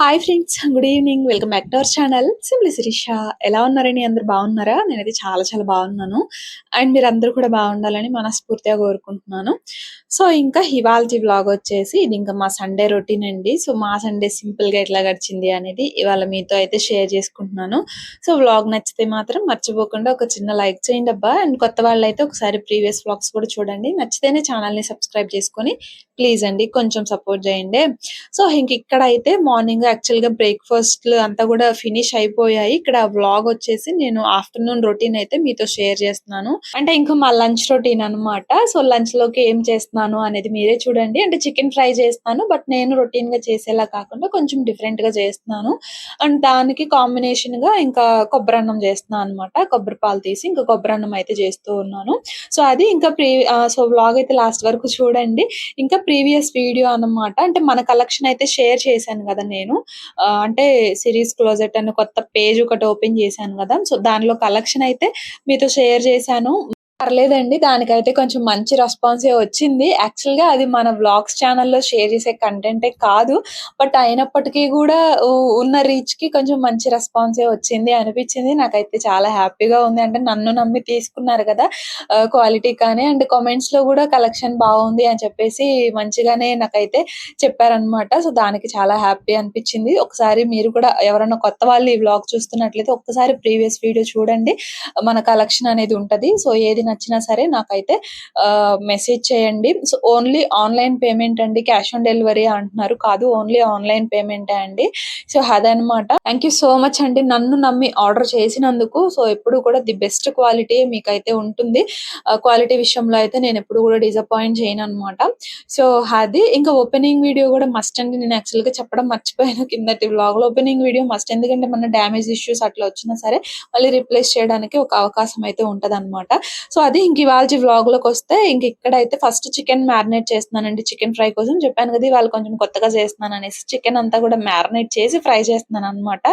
Hi friends good evening welcome back to our channel simply Shirisha ఎలా ఉన్నారండి? అందరు బాగున్నారా? నేనైతే చాలా చాలా బాగున్నాను. అండ్ మీరు అందరూ కూడా బాగుండాలని మనస్ఫూర్తిగా కోరుకుంటున్నాను. సో ఇంకా ఇవాళ వ్లాగ్ వచ్చేసి ఇది ఇంకా మా సండే రొటీన్ అండి. సో మా సండే సింపుల్గా ఎట్లా గడిచింది అనేది ఇవాళ మీతో అయితే షేర్ చేసుకుంటున్నాను. సో వ్లాగ్ నచ్చితే మాత్రం మర్చిపోకుండా ఒక చిన్న లైక్ చేయండి అబ్బా. అండ్ కొత్త వాళ్ళు అయితే ఒకసారి ప్రీవియస్ వ్లాగ్స్ కూడా చూడండి. నచ్చితేనే ఛానల్ని సబ్స్క్రైబ్ చేసుకొని ప్లీజ్ అండి కొంచెం సపోర్ట్ చేయండి. సో ఇంక ఇక్కడ అయితే మార్నింగ్ యాక్చువల్గా బ్రేక్ఫాస్ట్ అంతా కూడా ఫినిష్ అయిపోయాయి. ఇక్కడ వ్లాగ్ వచ్చేసి నేను ఆఫ్టర్నూన్ రొటీన్ అయితే మీతో షేర్ చేస్తున్నాను. అంటే ఇంకా మా లంచ్ రొటీన్ అనమాట సో లంచ్లోకి ఏం చేస్తున్నాను అనేది మీరే చూడండి. అంటే చికెన్ ఫ్రై చేస్తాను బట్ నేను రొటీన్గా చేసేలా కాకుండా కొంచెం డిఫరెంట్గా చేస్తున్నాను. అండ్ దానికి కాంబినేషన్గా ఇంకా కొబ్బరి అన్నం చేస్తున్నాను అనమాట కొబ్బరి పాలు తీసి ఇంకా కొబ్బరి అన్నం అయితే చేస్తూ ఉన్నాను. సో అది ఇంకా ప్రీ సో వ్లాగ్ అయితే లాస్ట్ వరకు చూడండి. ఇంకా ప్రీవియస్ వీడియో అన్నమాట. అంటే మన కలెక్షన్ అయితే షేర్ చేశాను కదా నేను. ఆ, అంటే సిరీస్ క్లోజెట్ అని కొత్త పేజ్ ఒకటి ఓపెన్ చేశాను కదా. సో దానిలో కలెక్షన్ అయితే మీతో షేర్ చేశాను. పర్లేదండి. దానికైతే కొంచెం మంచి రెస్పాన్సే వచ్చింది. యాక్చువల్గా అది మన వ్లాగ్స్ ఛానల్లో షేర్ చేసే కంటెంటే కాదు. బట్ అయినప్పటికీ కూడా ఉన్న రీచ్కి కొంచెం మంచి రెస్పాన్సే వచ్చింది అనిపించింది. నాకైతే చాలా హ్యాపీగా ఉంది. అంటే నన్ను నమ్మి తీసుకున్నారు కదా క్వాలిటీ కానీ. అండ్ కామెంట్స్లో కూడా కలెక్షన్ బాగుంది అని చెప్పేసి మంచిగానే నాకైతే చెప్పారనమాట సో దానికి చాలా హ్యాపీ అనిపించింది. ఒకసారి మీరు కూడా ఎవరైనా కొత్త వాళ్ళు ఈ వ్లాగ్ చూస్తున్నట్లయితే ఒక్కసారి ప్రీవియస్ వీడియో చూడండి. మన కలెక్షన్ అనేది ఉంటది. సో ఏది నచ్చినా సరే నాకైతే మెసేజ్ చేయండి. సో ఓన్లీ ఆన్లైన్ పేమెంట్ అండి. క్యాష్ ఆన్ డెలివరీ అంటున్నారు కాదు ఓన్లీ ఆన్లైన్ పేమెంటే అండి. సో అదనమాట థ్యాంక్ యూ సో మచ్ అండి. నన్ను నమ్మి ఆర్డర్ చేసినందుకు. సో ఎప్పుడు కూడా ది బెస్ట్ క్వాలిటీ మీకైతే ఉంటుంది. క్వాలిటీ విషయంలో అయితే నేను ఎప్పుడు కూడా డిసప్పాయింట్ చేయను అనమాట సో అది ఇంకా ఓపెనింగ్ వీడియో కూడా మస్ట్ అండి. నేను యాక్చువల్గా చెప్పడం మర్చిపోయాను కిందటి వ్లాగ్లో. ఓపెనింగ్ వీడియో మస్ట్ ఎందుకంటే మన డ్యామేజ్ ఇష్యూస్ అట్లా వచ్చినా సరే మళ్ళీ రిప్లేస్ చేయడానికి ఒక అవకాశం అయితే ఉంటది సో అది ఇంక ఇవాళ వ్లాగ్లోకి వస్తే ఇంక ఇక్కడైతే ఫస్ట్ చికెన్ మ్యారినేట్ చేస్తున్నానండి చికెన్ ఫ్రై కోసం. చెప్పాను కదా ఇవాళ కొంచెం కొత్తగా చేస్తున్నాను అనేసి చికెన్ అంతా కూడా మ్యారినేట్ చేసి ఫ్రై చేస్తున్నాను అనమాట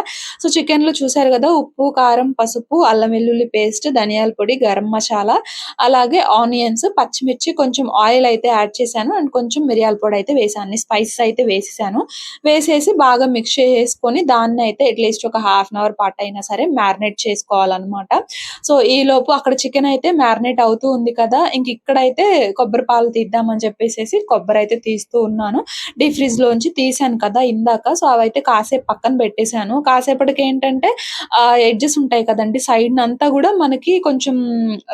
సో చికెన్లో చూసారు కదా ఉప్పు కారం పసుపు అల్లం వెల్లుల్లి పేస్ట్ ధనియాల పొడి గరం మసాలా అలాగే ఆనియన్స్ పచ్చిమిర్చి కొంచెం ఆయిల్ అయితే యాడ్ చేశాను అండ్ కొంచెం మిరియాల పొడి అయితే వేసాను స్పైసెస్ అయితే వేసేసాను. వేసేసి బాగా మిక్స్ చేసుకొని దాన్ని అయితే అట్లీస్ట్ ఒక హాఫ్ అన్ అవర్ పాటు అయినా సరే మ్యారినేట్ చేసుకోవాలన్నమాట. సో ఈ లోపు అక్కడ చికెన్ అయితే మ్యారినేట్ అవుతూ ఉంది కదా ఇంక ఇక్కడైతే కొబ్బరి పాలు తీద్దామని చెప్పేసి కొబ్బరి అయితే తీస్తూ ఉన్నాను. డీ ఫ్రిడ్జ్ లోంచి తీసాను కదా ఇందాక సో అవైతే కాసేపు పక్కన పెట్టేశాను. కాసేపటికి ఏంటంటే ఆ ఎడ్జెస్ ఉంటాయి కదండి సైడ్ అంతా కూడా మనకి కొంచెం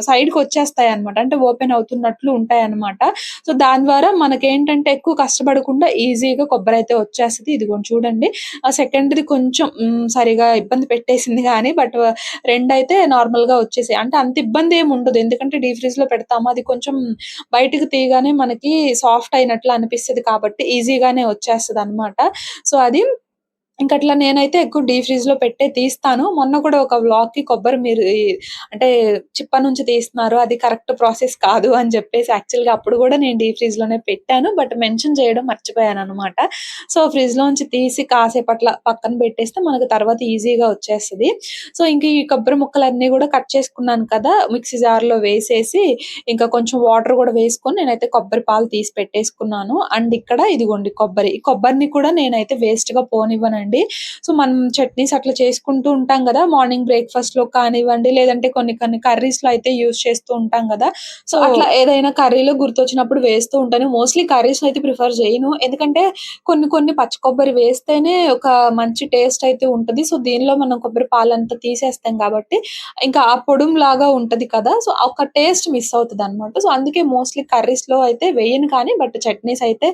సైడ్కి వచ్చేస్తాయి అనమాట అంటే ఓపెన్ అవుతున్నట్లు ఉంటాయి అనమాట సో దాని ద్వారా మనకి ఏంటంటే ఎక్కువ కష్టపడకుండా ఈజీగా కొబ్బరి అయితే వచ్చేస్తుంది. ఇది కొంచెం చూడండి. ఆ సెకండ్ది కొంచెం సరిగా ఇబ్బంది పెట్టేసింది కానీ బట్ రెండు అయితే నార్మల్గా వచ్చేసాయి. అంటే అంత ఇబ్బంది ఏమి ఉండదు ఎందుకంటే డీ ఫ్రీజ్లో పెడతాము. అది కొంచెం బయటకు తీయగానే మనకి సాఫ్ట్ అయినట్లు అనిపిస్తుంది కాబట్టి ఈజీగానే వచ్చేస్తుంది అనమాట సో అది ఇంకా అట్లా నేనైతే ఎక్కువ డీ ఫ్రిడ్జ్లో పెట్టే తీస్తాను. మొన్న కూడా ఒక వ్లాగ్కి కొబ్బరి మీరు అంటే చిప్ప నుంచి తీస్తున్నారు. అది కరెక్ట్ ప్రాసెస్ కాదు అని చెప్పేసి యాక్చువల్గా అప్పుడు కూడా నేను డీ ఫ్రిడ్జ్లోనే పెట్టాను. బట్ మెన్షన్ చేయడం మర్చిపోయాను అనమాట సో ఫ్రిడ్జ్ లోంచి తీసి కాసేపు అట్లా పక్కన పెట్టేస్తే మనకు తర్వాత ఈజీగా వచ్చేస్తుంది. సో ఇంక ఈ కొబ్బరి ముక్కలన్నీ కూడా కట్ చేసుకున్నాను కదా మిక్సీ జార్లో వేసేసి ఇంకా కొంచెం వాటర్ కూడా వేసుకొని నేనైతే కొబ్బరి పాలు తీసి పెట్టేసుకున్నాను. అండ్ ఇక్కడ ఇదిగోండి కొబ్బరి. ఈ కొబ్బరిని కూడా నేనైతే వేస్ట్గా పోనివ్వనండి. సో మనం చట్నీస్ అట్లా చేసుకుంటూ ఉంటాం కదా మార్నింగ్ బ్రేక్ఫాస్ట్లో కానివ్వండి లేదంటే కొన్ని కొన్ని కర్రీస్లో అయితే యూస్ చేస్తూ ఉంటాం కదా. సో అట్లా ఏదైనా కర్రీలో గుర్తొచ్చినప్పుడు వేస్తూ ఉంటాను మోస్ట్లీ కర్రీస్ అయితే ప్రిఫర్ చేయను. ఎందుకంటే కొన్ని కొన్ని పచ్చి కొబ్బరి వేస్తేనే ఒక మంచి టేస్ట్ అయితే ఉంటది. సో దీనిలో మనం కొబ్బరి పాలంతా తీసేస్తాం కాబట్టి ఇంకా ఆ పొడుం లాగా ఉంటది కదా. సో ఒక టేస్ట్ మిస్ అవుతుంది అనమాట సో అందుకే మోస్ట్లీ కర్రీస్లో అయితే వేయను కానీ బట్ చట్నీస్ అయితే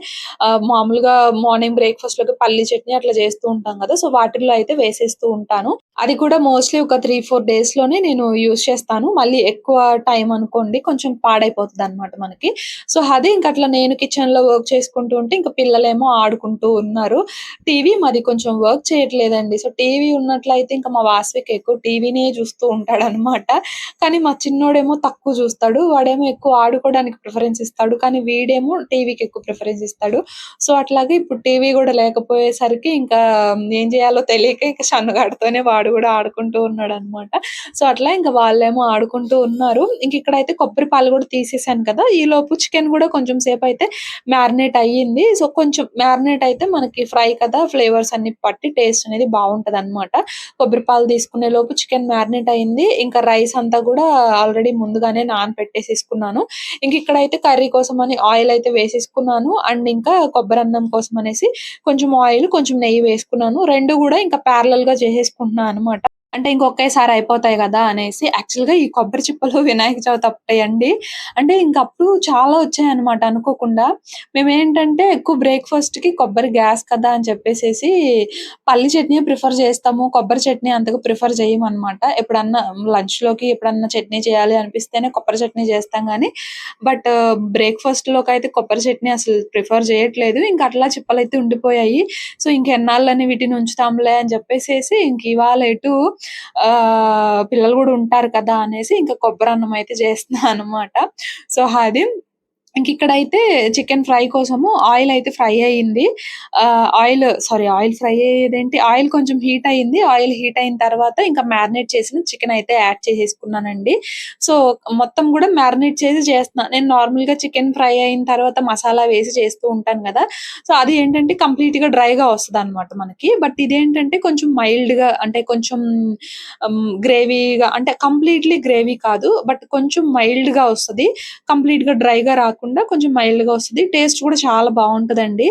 మామూలుగా మార్నింగ్ బ్రేక్ఫాస్ట్లోకి పల్లి చట్నీ అట్లా చేస్తూ ఉంటాం కదా. సో వాటిల్లో అయితే వేసేస్తూ ఉంటాను. అది కూడా మోస్ట్లీ ఒక త్రీ ఫోర్ డేస్లోనే నేను యూజ్ చేస్తాను. మళ్ళీ ఎక్కువ టైం అనుకోండి కొంచెం పాడైపోతుంది అనమాట మనకి. సో అదే ఇంకా అట్లా నేను కిచెన్లో వర్క్ చేసుకుంటూ ఉంటే ఇంకా పిల్లలేమో ఆడుకుంటూ ఉన్నారు. టీవీ మరి కొంచెం వర్క్ చేయట్లేదండి. సో టీవీ ఉన్నట్లయితే ఇంకా మా వాస్విక్ ఎక్కువ టీవీనే చూస్తూ ఉంటాడు అనమాట కానీ మా చిన్నోడేమో తక్కువ చూస్తాడు. వాడేమో ఎక్కువ ఆడుకోవడానికి ప్రిఫరెన్స్ ఇస్తాడు. కానీ వీడేమో టీవీకి ఎక్కువ ప్రిఫరెన్స్ ఇస్తాడు. సో అట్లాగే ఇప్పుడు టీవీ కూడా లేకపోయేసరికి ఇంకా ఏం చేయాలో తెలియక ఇంకా షన్నుగాడితోనే వాడు కూడా ఆడుకుంటూ ఉన్నాడు అనమాట సో, అట్లా ఇంకా వాళ్ళేమో ఆడుకుంటూ ఉన్నారు. ఇంక ఇక్కడైతే కొబ్బరి పాలు కూడా తీసేసాను కదా! ఈలోపు చికెన్ కూడా కొంచెం సేపు అయితే మ్యారినేట్ అయ్యింది. సో, కొంచెం మ్యారినేట్ అయితే మనకి ఫ్రై కదా! ఫ్లేవర్స్ అన్ని పట్టి టేస్ట్ అనేది బాగుంటది అనమాట కొబ్బరి పాలు తీసుకునే లోపు చికెన్ మ్యారినేట్ అయింది. ఇంకా రైస్ అంతా కూడా ఆల్రెడీ ముందుగానే నానపెట్టేసేసుకున్నాను. ఇంక ఇక్కడైతే కర్రీ కోసం అని ఆయిల్ అయితే వేసేసుకున్నాను. అండ్ ఇంకా కొబ్బరి అన్నం కోసం అనేసి కొంచెం ఆయిల్, కొంచెం నెయ్యి వేసుకున్నాను. రెండు కూడా ఇంకా ప్యారలల్‌గా చేసేసుకుంటున్నాను అనమాట. అంటే ఇంకొకేసారి అయిపోతాయి కదా అనేసి. యాక్చువల్‌గా ఈ కొబ్బరి చిప్పలు వినాయక చవితి అప్పుడేయండి. అంటే ఇంకప్పుడు చాలా వచ్చాయన్నమాట అనుకోకుండా. మేమేంటంటే ఎక్కువ బ్రేక్‌ఫాస్ట్‌కి కొబ్బరి గ్యాస్ కదా! అని చెప్పేసేసి పల్లి చట్నీ ప్రిఫర్ చేస్తాము. కొబ్బరి చట్నీ అంతగా ప్రిఫర్ చేయమనమాట. ఎప్పుడన్నా లంచ్‌లోకి ఎప్పుడన్నా చట్నీ చేయాలి అనిపిస్తేనే కొబ్బరి చట్నీ చేస్తాం కానీ బట్ బ్రేక్‌ఫాస్ట్‌లోకైతే కొబ్బరి చట్నీ అసలు ప్రిఫర్ చేయట్లేదు. ఇంకా అట్లా చిప్పలు అయితే ఉండిపోయాయి. సో, ఇంకెన్నాళ్ళని వీటిని ఉంచుతాంలే అని చెప్పేసేసి ఇంక ఇవాళ ఎటు పిల్లలు కూడా ఉంటారు కదా! అనేసి ఇంకా కొబ్బరి అన్నం అయితే చేస్తున్నా అనమాట. సో, అది ఇంకిక్కడైతే చికెన్ ఫ్రై కోసము ఆయిల్ అయితే ఫ్రై అయింది. ఆయిల్ సారీ ఆయిల్ ఫ్రై అయ్యేదేంటి ఆయిల్ కొంచెం హీట్ అయింది. ఆయిల్ హీట్ అయిన తర్వాత ఇంకా మ్యారినేట్ చేసిన చికెన్ అయితే యాడ్ చేసేసుకున్నానండి. సో, మొత్తం కూడా మ్యారినేట్ చేసి చేస్తున్నాను నేను నార్మల్‌గా చికెన్ ఫ్రై అయిన తర్వాత మసాలా వేసి చేస్తూ ఉంటాను కదా సో, అది ఏంటంటే కంప్లీట్‌గా డ్రైగా వస్తదనమాట మనకి. బట్ ఇదేంటంటే కొంచెం మైల్డ్‌గా అంటే కొంచెం గ్రేవీగా అంటే కంప్లీట్‌లీ గ్రేవీ కాదు. బట్ కొంచెం మైల్డ్‌గా వస్తుంది కంప్లీట్‌గా డ్రైగా రాకుండా కొంచెం మైల్డ్‌గా వస్తది. టేస్ట్ కూడా చాలా బాగుంటుందండి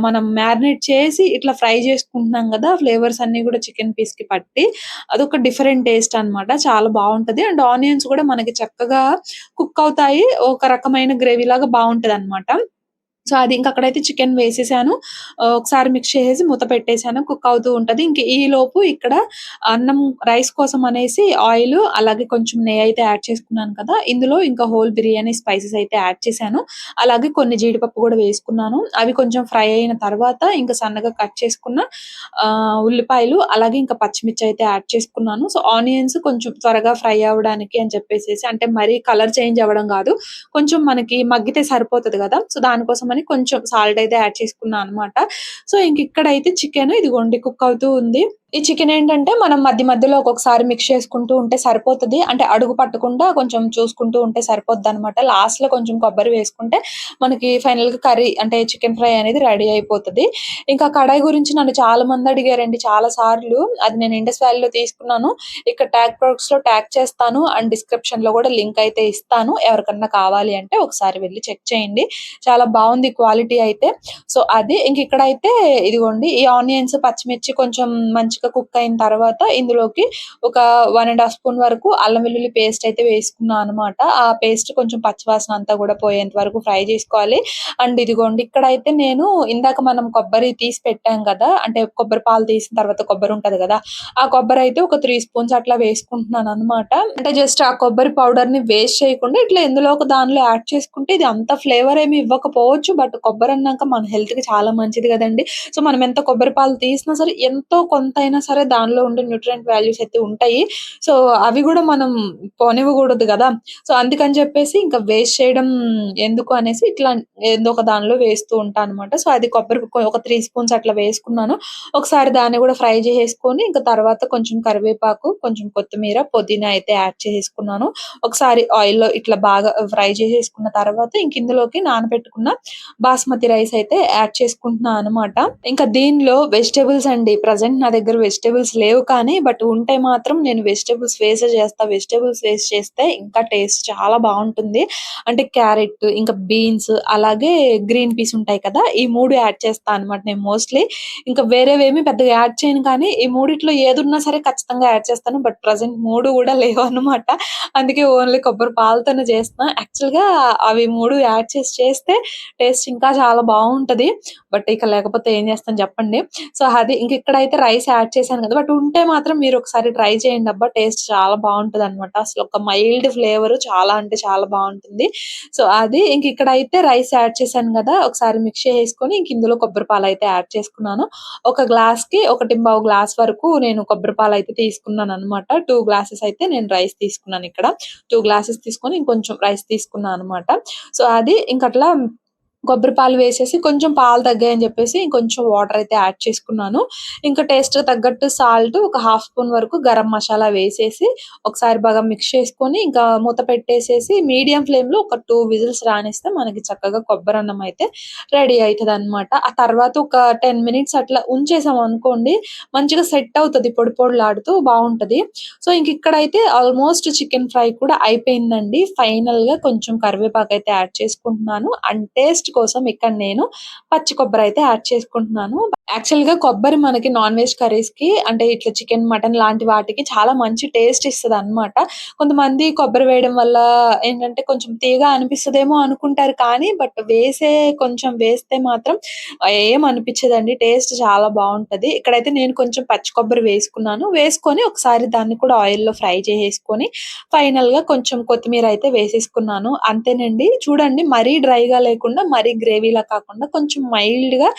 మనం మ్యారినేట్ చేసి ఇట్లా ఫ్రై చేసుకుంటున్నాం కదా ఫ్లేవర్స్ అన్నీ కూడా చికెన్ పీస్‌కి పట్టి అదొక డిఫరెంట్ టేస్ట్ అనమాట. చాలా బాగుంటుంది అండ్ ఆనియన్స్ కూడా మనకి చక్కగా కుక్ అవుతాయి. ఒక రకమైన గ్రేవీ లాగా బాగుంటది అనమాట సో, అది ఇంక అక్కడైతే చికెన్ వేసేసాను. ఒకసారి మిక్స్ చేసేసి మూత పెట్టేశాను కుక్ అవుతూ ఉంటుంది ఇంక ఈలోపు ఇక్కడ అన్నం రైస్ కోసం అనేసి ఆయిల్ అలాగే కొంచెం నెయ్యి అయితే యాడ్ చేసుకున్నాను కదా! ఇందులో ఇంకా హోల్ బిర్యానీ స్పైసెస్ అయితే యాడ్ చేశాను. అలాగే కొన్ని జీడిపప్పు కూడా వేసుకున్నాను. అవి కొంచెం ఫ్రై అయిన తర్వాత ఇంకా సన్నగా కట్ చేసుకున్న ఉల్లిపాయలు అలాగే ఇంకా పచ్చిమిర్చి అయితే యాడ్ చేసుకున్నాను. సో, ఆనియన్స్ కొంచెం త్వరగా ఫ్రై అవ్వడానికి అని చెప్పేసి అంటే మరీ కలర్ చేంజ్ అవ్వడం కాదు కొంచెం మనకి మగ్గితే సరిపోతుంది కదా సో, దానికోసం అని కొంచెం సాల్ట్ అయితే యాడ్ చేసుకున్నాను అనమాట. సో, ఇంకిక్కడైతే చికెన్ ఇదిగోండి కుక్ అవుతూ ఉంది. ఈ చికెన్ ఏంటంటే మనం మధ్య మధ్యలో ఒక్కొక్కసారి మిక్స్ చేసుకుంటూ ఉంటే సరిపోతది. అంటే అడుగు పట్టకుండా కొంచెం చూసుకుంటూ ఉంటే సరిపోద్ది అనమాట లాస్ట్‌లో కొంచెం కొబ్బరి వేసుకుంటే మనకి ఫైనల్‌గా కర్రీ అంటే చికెన్ ఫ్రై అనేది రెడీ అయిపోతది. ఇంకా కడాయి గురించి నన్ను చాలా మంది అడిగారండి చాలా సార్లు. అది నేను ఇండస్ వ్యాలీలో తీసుకున్నాను. ఇక్కడ ట్యాగ్ ప్రొడక్ట్స్‌లో ట్యాగ్ చేస్తాను. అండ్ డిస్క్రిప్షన్‌లో కూడా లింక్ అయితే ఇస్తాను. ఎవరికన్నా కావాలి అంటే ఒకసారి వెళ్ళి చెక్ చేయండి. చాలా బాగుంది క్వాలిటీ అయితే. సో, అది ఇంకిక్కడైతే ఇదిగోండి ఈ ఆనియన్స్, పచ్చిమిర్చి కొంచెం మంచిగా కుక్ అయిన తర్వాత ఇందులోకి ఒక వన్ అండ్ హాఫ్ స్పూన్ వరకు అల్లం వెల్లుల్లి పేస్ట్ అయితే వేసుకున్నాను అనమాట. ఆ పేస్ట్ కొంచెం పచ్చివాసన అంతా కూడా పోయేంత వరకు ఫ్రై చేసుకోవాలి. అండ్ ఇదిగోండి ఇక్కడైతే నేను ఇందాక మనం కొబ్బరి తీసి పెట్టాం కదా అంటే కొబ్బరి పాలు తీసిన తర్వాత కొబ్బరి ఉంటది కదా ఆ కొబ్బరి అయితే ఒక త్రీ స్పూన్స్ అట్లా వేసుకుంటున్నాను అనమాట అంటే జస్ట్ ఆ కొబ్బరి పౌడర్ని వేస్ట్ చేయకుండా ఇట్లా ఎందులో ఒక దానిలో యాడ్ చేసుకుంటే ఇది అంత ఫ్లేవర్ ఏమి ఇవ్వకపోవచ్చు. బట్ కొబ్బరి అన్నాక మన హెల్త్కి చాలా మంచిది కదండి సో, మనం ఎంత కొబ్బరి పాలు తీసినా సరే ఎంతో కొంతైనా సరే దానిలో ఉండే న్యూట్రియంట్ వాల్యూస్ అయితే ఉంటాయి. సో, అవి కూడా మనం పోనివ్వకూడదు కదా సో, అందుకని చెప్పేసి ఇంకా వేస్ట్ చేయడం ఎందుకు అనేసి ఇట్లా ఏదో ఒక దానిలో వేస్తూ ఉంటాను అనమాట. సో, అది కొబ్బరి ఒక త్రీ స్పూన్స్ అట్లా వేసుకున్నాను. ఒకసారి దాన్ని కూడా ఫ్రై చేసేసుకొని ఇంకా తర్వాత కొంచెం కరివేపాకు, కొంచెం కొత్తిమీర, పుదీనా అయితే యాడ్ చేసేసుకున్నాను. ఒకసారి ఆయిల్‌లో ఇట్లా బాగా ఫ్రై చేసేసుకున్న తర్వాత ఇంక ఇందులోకి నానబెట్టుకున్న బాస్మతి రైస్ అయితే యాడ్ చేసుకుంటున్నాను అనమాట. ఇంకా దీనిలో వెజిటేబుల్స్ అండి. ప్రజెంట్ నా దగ్గర వెజిటేబుల్స్ లేవు కానీ బట్ ఉంటే మాత్రం నేను వెజిటేబుల్స్ వేసే చేస్తా. వెజిటేబుల్స్ వేసి చేస్తే ఇంకా టేస్ట్ చాలా బాగుంటుంది అంటే క్యారెట్, ఇంకా బీన్స్ అలాగే గ్రీన్ పీస్ ఉంటాయి కదా! ఈ మూడు యాడ్ చేస్తా అనమాట నేను మోస్ట్‌లీ. ఇంకా వేరేవేమి పెద్దగా యాడ్ చేయను కానీ ఈ మూడిట్లో ఏదున్నా సరే ఖచ్చితంగా యాడ్ చేస్తాను. బట్ ప్రెజెంట్ 3 గూడా లేవనమాట. అందుకే ఓన్లీ కొబ్బరి పాలతోనే చేస్తున్నా. యాక్చువల్‌గా అవి మూడు యాడ్ చేసి చేస్తే టేస్ట్ ఇంకా చాలా బాగుంటుంది బట్ ఇక లేకపోతే ఏం చేస్తాను చెప్పండి. సో, అది ఇంక ఇక్కడైతే రైస్ యాడ్ చేశాను కదా! బట్ ఉంటే మాత్రం మీరు ఒకసారి ట్రై చేయండి అబ్బా టేస్ట్ చాలా బాగుంటుంది అనమాట అసలు ఒక మైల్డ్ ఫ్లేవర్ చాలా అంటే చాలా బాగుంటుంది సో, అది ఇంక ఇక్కడైతే రైస్ యాడ్ చేశాను కదా ఒకసారి మిక్స్ చేసుకొని ఇంక ఇందులో కొబ్బరి అయితే యాడ్ చేసుకున్నాను. ఒక గ్లాస్కి ఒకటి బావు గ్లాస్ వరకు నేను కొబ్బరి పాలయితే తీసుకున్నాననమాట. 2 గ్లాసెస్ అయితే నేను రైస్ తీసుకున్నాను ఇక్కడ. టూ గ్లాసెస్ తీసుకొని ఇంకొంచెం రైస్ తీసుకున్నాను అనమాట. సో, అది ఇంకట్లా కొబ్బరి పాలు వేసేసి కొంచెం పాలు తగ్గాయని చెప్పేసి ఇంకొంచెం వాటర్ అయితే యాడ్ చేసుకున్నాను. ఇంకా టేస్ట్ తగ్గట్టు సాల్ట్ ఒక హాఫ్ స్పూన్ వరకు గరం మసాలా వేసేసి ఒకసారి బాగా మిక్స్ చేసుకొని ఇంకా మూత పెట్టేసేసి మీడియం ఫ్లేమ్లో ఒక టూ విజిల్స్ రానిస్తే మనకి చక్కగా కొబ్బరి అన్నం అయితే రెడీ అవుతుంది అనమాట ఆ తర్వాత ఒక టెన్ మినిట్స్ అట్లా ఉంచేసాం అనుకోండి మంచిగా సెట్ అవుతుంది పొడి పొడిలాడుతూ బాగుంటది. సో ఇంక ఇక్కడైతే ఆల్మోస్ట్ చికెన్ ఫ్రై కూడా అయిపోయిందండి. ఫైనల్గా కొంచెం కరివేపాకు అయితే యాడ్ చేసుకుంటున్నాను. అండ్ టేస్ట్ కోసం ఇక్కడ నేను పచ్చి కొబ్బరి అయితే యాడ్ చేసుకుంటున్నాను. యాక్చువల్గా కొబ్బరి మనకి నాన్ వెజ్ కర్రీస్కి అంటే ఇట్లా చికెన్ మటన్ లాంటి వాటికి చాలా మంచి టేస్ట్ ఇస్తుంది అనమాట కొంతమంది కొబ్బరి వేయడం వల్ల ఏంటంటే కొంచెం తీగ అనిపిస్తుందేమో అనుకుంటారు కానీ బట్ వేసే కొంచెం వేస్తే మాత్రం ఏం అనిపించదండి. టేస్ట్ చాలా బాగుంటది. ఇక్కడైతే నేను కొంచెం పచ్చి కొబ్బరి వేసుకున్నాను. వేసుకొని ఒకసారి దాన్ని కూడా ఆయిల్లో ఫ్రై చేసేసుకొని ఫైనల్గా కొంచెం కొత్తిమీర అయితే వేసేసుకున్నాను. అంతేనండి. చూడండి మరీ డ్రైగా లేకుండా మరీ గ్రేవీలా కాకుండా కొంచెం మైల్డ్గా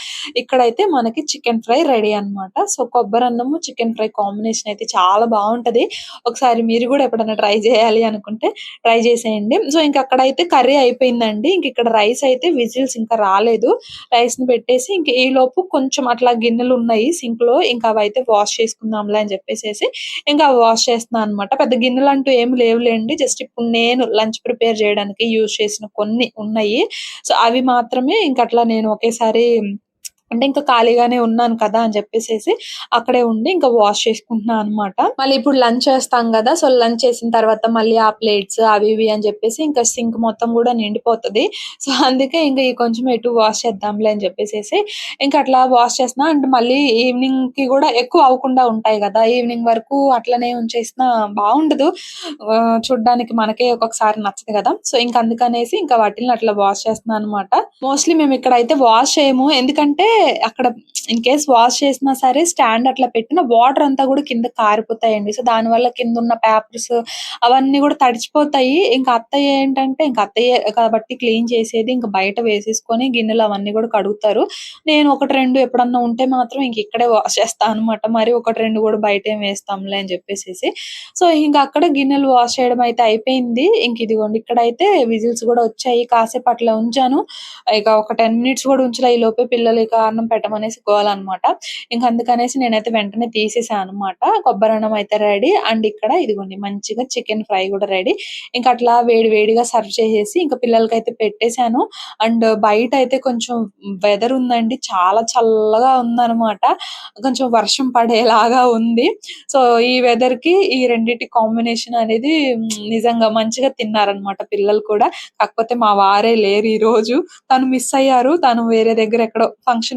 ఇక్కడైతే మనకి చికెన్ ఫ్రై రెడీ అన్నమాట. సో కొబ్బరి అన్నము చికెన్ ఫ్రై కాంబినేషన్ అయితే చాలా బాగుంటది. ఒకసారి మీరు కూడా ఎప్పుడైనా ట్రై చేయాలి అనుకుంటే ట్రై చేసేయండి. సో ఇంకా అక్కడైతే కర్రీ అయిపోయిందండి. ఇంక ఇక్కడ రైస్ అయితే విజిల్స్ ఇంకా రాలేదు. రైస్ని పెట్టేసి ఇంక ఈ లోపు కొంచెం అట్లా గిన్నెలు ఉన్నాయి సింక్లో. ఇంకా అవి అయితే వాష్ చేసుకుందాంలే అని చెప్పేసి ఇంకా వాష్ చేస్తున్నాను అనమాట పెద్ద గిన్నెలు అంటూ ఏం లేవులేండి. జస్ట్ ఇప్పుడు నేను లంచ్ ప్రిపేర్ చేయడానికి యూజ్ చేసిన కొన్ని ఉన్నాయి. సో అవి మాత్రమే ఇంక అట్లా నేను ఒకేసారి అంటే ఇంకా ఖాళీగానే ఉన్నాను కదా అని చెప్పేసేసి అక్కడే ఉండి ఇంకా వాష్ చేసుకుంటున్నాను అన్నమాట. మళ్ళీ ఇప్పుడు లంచ్ చేస్తాం కదా సో లంచ్ చేసిన తర్వాత మళ్ళీ ఆ ప్లేట్స్ అవి ఇవి అని చెప్పేసి ఇంకా సింక్ మొత్తం కూడా నిండిపోతది. సో అందుకే ఇంకా ఈ కొంచెం ఎటు వాష్ చేద్దాంలే అని చెప్పేసేసి ఇంకా అట్లా వాష్ చేస్తున్నా. అండ్ మళ్ళీ ఈవినింగ్కి కూడా ఎక్కువ అవ్వకుండా ఉంటాయి కదా ఈవినింగ్ వరకు అట్లనే ఉంచేసిన బాగుండదు. చూడడానికి చూడ్డానికి మనకే ఒక్కొక్కసారి నచ్చదు కదా. సో ఇంకా అందుకనేసి ఇంకా వాటిని అట్లా వాష్ చేస్తున్నాను అనమాట మోస్ట్లీ మేము ఇక్కడ అయితే వాష్ చేయము. ఎందుకంటే అక్కడ ఇన్ కేస్ వాష్ చేసినా సరే స్టాండ్ అట్లా పెట్టిన వాటర్ అంతా కూడా కింద కారిపోతాయండి. సో దాని వల్ల కింద ఉన్న పేపర్స్ అవన్నీ కూడా తడిచిపోతాయి. ఇంకా అత్తయ్య ఏంటంటే ఇంకా అత్తయ్య కాబట్టి క్లీన్ చేసేది ఇంకా బయట వేసేసుకొని గిన్నెలు అవన్నీ కూడా కడుగుతారు. నేను ఒకటి రెండు ఎప్పుడన్నా ఉంటే మాత్రం ఇంక ఇక్కడే వాష్ చేస్తాను అనమాట మరి ఒకటి రెండు కూడా బయట ఏం వేస్తాంలే అని చెప్పేసి సో ఇంకా అక్కడ గిన్నెలు వాష్ చేయడం అయితే అయిపోయింది. ఇంక ఇదిగోండి ఇక్కడ అయితే విజిల్స్ కూడా వచ్చాయి. కాసేపు అట్లా ఉంచాను. ఇక ఒక టెన్ మినిట్స్ కూడా ఉంచలే ఈ లోపే పిల్లలు ఇక అన్నం పెట్టమనేసి కోవాలన్నమాట ఇంకా అందుకనేసి నేనైతే వెంటనే తీసేసాను అనమాట కొబ్బరి అన్నం అయితే రెడీ. అండ్ ఇక్కడ ఇదిగోండి మంచిగా చికెన్ ఫ్రై కూడా రెడీ. ఇంకా అట్లా వేడి వేడిగా సర్వ్ చేసేసి ఇంకా పిల్లలకైతే పెట్టేశాను. అండ్ బయట అయితే కొంచెం వెదర్ ఉందండి. చాలా చల్లగా ఉందన్నమాట కొంచెం వర్షం పడేలాగా ఉంది. సో ఈ వెదర్కి ఈ రెండిటి కాంబినేషన్ అనేది నిజంగా మంచిగా తిన్నారనమాట పిల్లలు కూడా. కాకపోతే మా వారే లేరు ఈ రోజు తను మిస్ అయ్యారు. తను వేరే దగ్గర ఎక్కడో ఫంక్షన్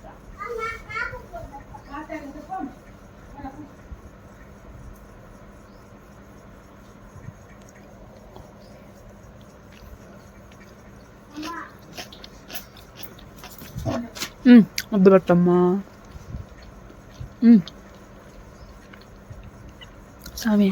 ముద్దు పెట్టమ్మా స్వామి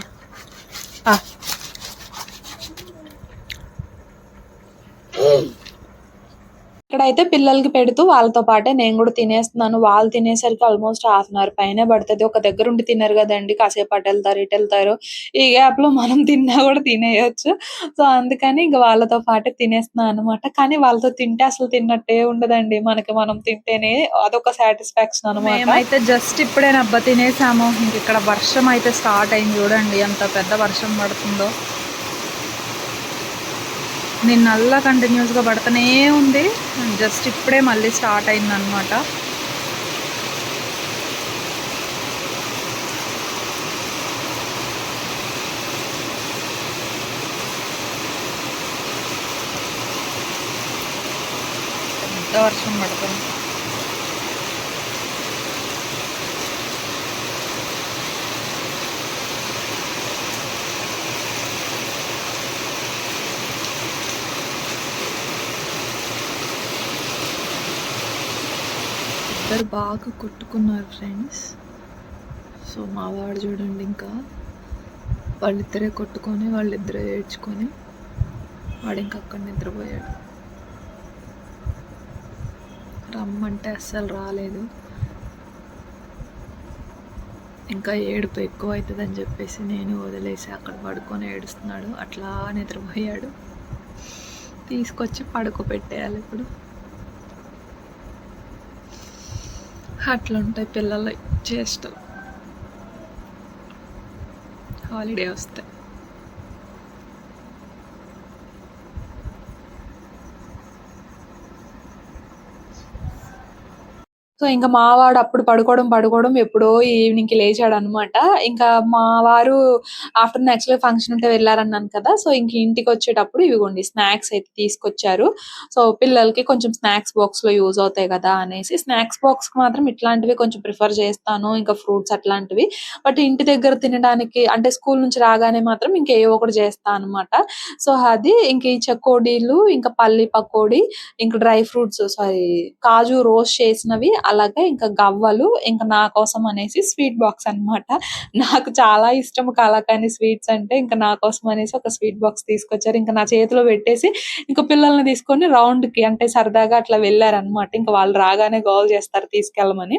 అయితే పిల్లలకి పెడుతూ వాళ్ళతో పాటే నేను కూడా తినేస్తున్నాను. వాళ్ళు తినేసరికి ఆల్మోస్ట్ హాఫ్ అన్ అవర్ పైనే పడుతుంది. ఒక దగ్గర ఉండి తినరు కదండి. కాసేపు అటు వెళ్తారు ఇటు వెళ్తారు. ఈ గ్యాప్లో మనం తిన్నా కూడా తినేయొచ్చు. సో అందుకని ఇంకా వాళ్ళతో పాటే తినేస్తున్నాను అనమాట కానీ వాళ్ళతో తింటే అసలు తిన్నట్టే ఉండదండి. మనకి మనం తింటేనే అదొక సాటిస్ఫాక్షన్ అనమాట మేమైతే జస్ట్ ఇప్పుడే నబ్బ తినేసాము. ఇంక ఇక్కడ వర్షం అయితే స్టార్ట్ అయింది చూడండి. ఎంత పెద్ద వర్షం పడుతుందో. నిన్నల్లా కంటిన్యూస్గా పడుతూనే ఉంది. జస్ట్ ఇప్పుడే మళ్ళీ స్టార్ట్ అయిందనమాట పెద్ద వర్షం పడుతుంది? ఇద్దరు బాగా కొట్టుకున్నారు ఫ్రెండ్స్. సో మా వాడు చూడండి ఇంకా వాళ్ళిద్దరే కొట్టుకొని వాళ్ళిద్దరే ఏడ్చుకొని వాడు ఇంకా అక్కడ నిద్రపోయాడు. రమ్మంటే అస్సలు రాలేదు. ఇంకా ఏడుపు ఎక్కువ అవుతుందని చెప్పేసి నేను వదిలేసి అక్కడ పడుకొని ఏడుస్తున్నాడు. అట్లా నిద్రపోయాడు. తీసుకొచ్చి పడుకోబెట్టేయాలి ఇప్పుడు. అట్లా ఉంటాయి పిల్లల చేష్టలు. హాలిడే వస్తే. సో ఇంకా మావాడు అప్పుడు పడుకోవడం పడుకోవడం ఎప్పుడో ఈవినింగ్కి లేచాడు అనమాట ఇంకా మా వారు ఆఫ్టర్నూన్ యాక్చువల్గా ఫంక్షన్ ఉంటే వెళ్ళారన్నాను కదా సో ఇంక ఇంటికి వచ్చేటప్పుడు ఇవిగోండి స్నాక్స్ అయితే తీసుకొచ్చారు. సో పిల్లలకి కొంచెం స్నాక్స్ బాక్స్లో యూజ్ అవుతాయి కదా అనేసి స్నాక్స్ బాక్స్కి మాత్రం ఇట్లాంటివి కొంచెం ప్రిఫర్ చేస్తాను ఇంకా ఫ్రూట్స్ అట్లాంటివి. బట్ ఇంటి దగ్గర తినడానికి అంటే స్కూల్ నుంచి రాగానే మాత్రం ఇంకా ఏవో ఒకటి చేస్తాను అనమాట సో అది ఇంక ఈ చెకోడీలు ఇంకా పల్లి పకోడీ ఇంకా డ్రై ఫ్రూట్స్ సారీ కాజు రోస్ట్ చేసినవి అలాగే ఇంకా గవ్వలు ఇంకా నా కోసం అనేసి స్వీట్ బాక్స్ అన్నమాట. నాకు చాలా ఇష్టం కలాకాని స్వీట్స్ అంటే ఇంకా నా కోసం అనేసి ఒక స్వీట్ బాక్స్ తీసుకొచ్చారు. ఇంకా నా చేతిలో పెట్టేసి ఇంకా పిల్లల్ని తీసుకొని రౌండ్కి అంటే సరదాగా అట్లా వెళ్ళారనమాట ఇంకా వాళ్ళు రాగానే గోల్ చేస్తారు తీసుకెళ్ళమని.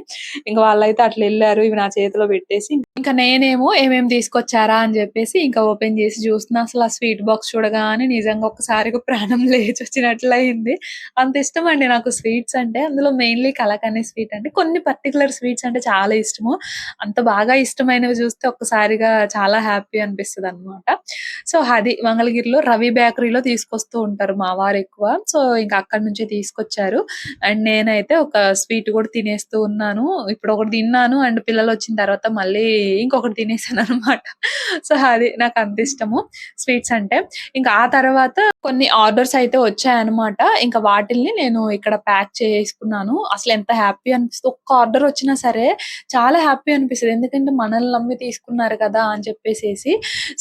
ఇంకా వాళ్ళైతే అట్లా వెళ్ళారు ఇవి నా చేతిలో పెట్టేసి. ఇంకా నేనేమో ఏమేమి తీసుకొచ్చారా అని చెప్పేసి ఇంకా ఓపెన్ చేసి చూస్తున్నా. అసలు ఆ స్వీట్ బాక్స్ చూడగానే నిజంగా ఒకసారి ప్రాణం లేచి వచ్చినట్లు అయింది అంత ఇష్టం అండి నాకు స్వీట్స్ అంటే. అందులో మెయిన్లీ కలకనే స్వీట్ అంటే కొన్ని పర్టికులర్ స్వీట్స్ అంటే చాలా ఇష్టము. అంత బాగా ఇష్టమైనవి చూస్తే ఒక్కసారిగా చాలా హ్యాపీ అనిపిస్తుంది అనమాట సో అది మంగళగిరిలో రవి బేకరీలో తీసుకొస్తూ ఉంటారు మా వారు ఎక్కువ. సో ఇంకా అక్కడి నుంచి తీసుకొచ్చారు. అండ్ నేనైతే ఒక స్వీట్ కూడా తినేస్తూ ఉన్నాను. ఇప్పుడు ఒకటి తిన్నాను. అండ్ పిల్లలు వచ్చిన తర్వాత మళ్ళీ ఇంకొకటి తినేసాను అనమాట సో అది నాకు అంత ఇష్టము స్వీట్స్ అంటే. ఇంకా ఆ తర్వాత కొన్ని ఆర్డర్స్ అయితే వచ్చాయన్నమాట. ఇంకా వాటిల్ని నేను ఇక్కడ ప్యాక్ చేసుకున్నాను. అసలు ఎంత హ్యాపీ అనిపిస్తుంది ఒక్క ఆర్డర్ వచ్చినా సరే చాలా హ్యాపీ అనిపిస్తుంది. ఎందుకంటే మనల్ని నమ్మి తీసుకున్నారు కదా అని చెప్పేసి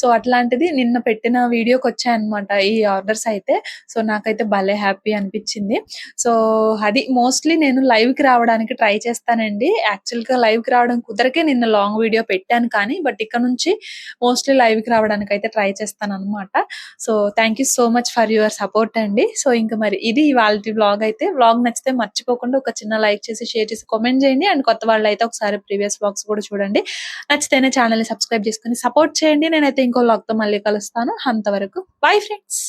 సో అట్లాంటిది నిన్న పెట్టిన వీడియోకి వచ్చాయన్నమాట ఈ ఆర్డర్స్ అయితే. సో నాకైతే భలే హ్యాపీ అనిపించింది. సో అది మోస్ట్లీ నేను లైవ్కి రావడానికి ట్రై చేస్తానండి. యాక్చువల్గా లైవ్కి లైవ్కి రావడం కుదరకే నిన్న లాంగ్ వీడియో పెట్టాను కానీ బట్ ఇక్కడ నుంచి మోస్ట్లీ లైవ్కి రావడానికి అయితే ట్రై చేస్తాను అనమాట so thank you so much for your support అండి. సో ఇంకా మరి ఇది వాళ్ళ వ్లాగ్ అయితే. వ్లాగ్ నచ్చితే మర్చిపోకుండా ఒక చిన్న లైక్ చేసి షేర్ చేసి కామెంట్ చేయండి. అండ్ కొత్త వాళ్ళు అయితే ఒకసారి ప్రీవియస్ బ్లాగ్స్ కూడా చూడండి. నచ్చితేనే ఛానల్ని సబ్స్క్రైబ్ చేసుకుని సపోర్ట్ చేయండి. నేనైతే ఇంకో బ్లాగ్తో తో మళ్ళీ కలుస్తాను. అంతవరకు బై ఫ్రెండ్స్